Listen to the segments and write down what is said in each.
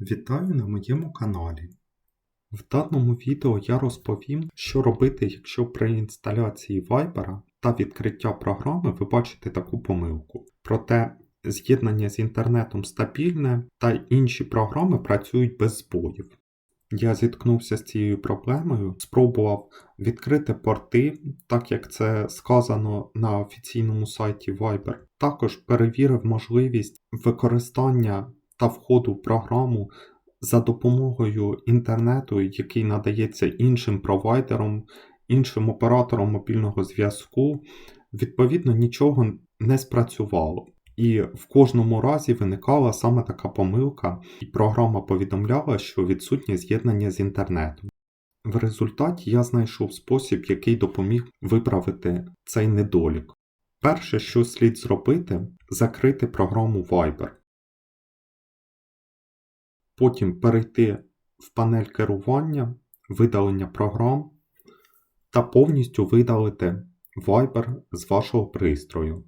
Вітаю на моєму каналі. В даному відео я розповім, що робити, якщо при інсталяції Viber та відкриття програми ви бачите таку помилку. Проте з'єднання з інтернетом стабільне та інші програми працюють без збоїв. Я зіткнувся з цією проблемою, спробував відкрити порти, так як це сказано на офіційному сайті Viber. Також перевірив можливість використання та входу в програму за допомогою інтернету, який надається іншим провайдером, іншим оператором мобільного зв'язку. Відповідно, нічого не спрацювало. І в кожному разі виникала саме така помилка, і програма повідомляла, що відсутнє з'єднання з інтернетом. В результаті я знайшов спосіб, який допоміг виправити цей недолік. Перше, що слід зробити, закрити програму Viber. Потім перейти в панель керування, видалення програм та повністю видалити Viber з вашого пристрою.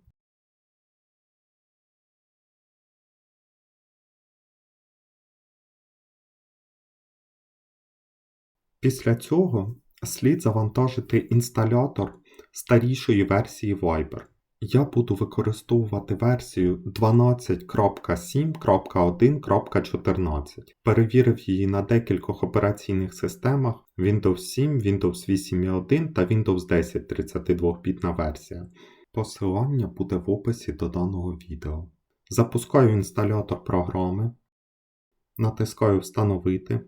Після цього слід завантажити інсталятор старішої версії Viber. Я буду використовувати версію 12.7.1.14. Перевірив її на декількох операційних системах Windows 7, Windows 8.1 та Windows 10 32-бітна версія. Посилання буде в описі до даного відео. Запускаю інсталятор програми, натискаю Встановити.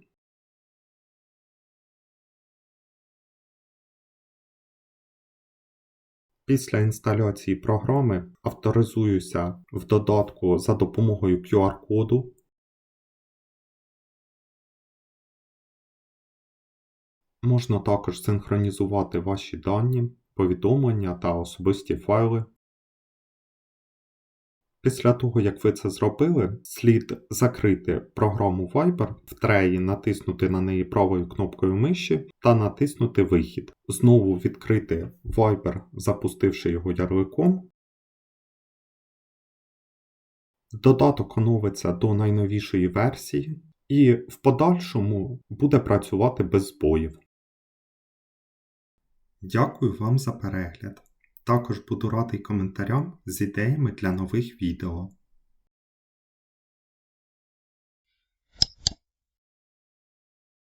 Після інсталяції програми авторизуюся в додатку за допомогою QR-коду. Можна також синхронізувати ваші дані, повідомлення та особисті файли. Після того, як ви це зробили, слід закрити програму Viber, в треї натиснути на неї правою кнопкою миші та натиснути Вихід. Знову відкрити Viber, запустивши його ярликом. Додаток оновиться до найновішої версії і в подальшому буде працювати без збоїв. Дякую вам за перегляд. Також буду радий коментарям з ідеями для нових відео.